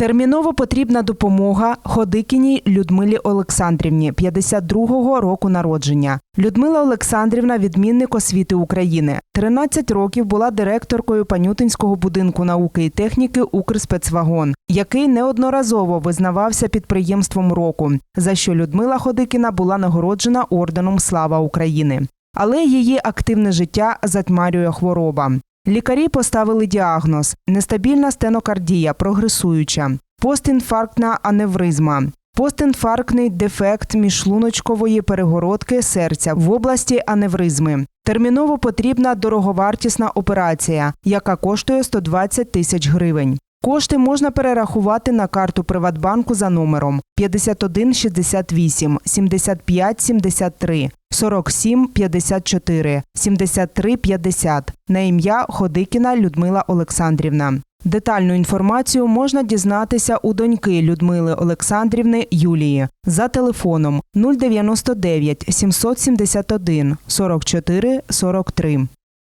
Терміново потрібна допомога Ходикіній Людмилі Олександрівні, 52-го року народження. Людмила Олександрівна відмінник освіти України. 13 років була директоркою Панютинського будинку науки і техніки Укрспецвагон, який неодноразово визнавався підприємством року, за що Людмила Ходикіна була нагороджена орденом Слава України. Але її активне життя затьмарює хвороба. Лікарі поставили діагноз: нестабільна стенокардія, прогресуюча, постінфарктна аневризма, постінфарктний дефект міжшлуночкової перегородки серця в області аневризми. Терміново потрібна дороговартісна операція, яка коштує 120 тисяч гривень. Кошти можна перерахувати на карту Приватбанку за номером 51 68 75 73 47 54 73 50 на ім'я Ходикіна Людмила Олександрівна. Детальну інформацію можна дізнатися у доньки Людмили Олександрівни Юлії за телефоном 099 771 44 43.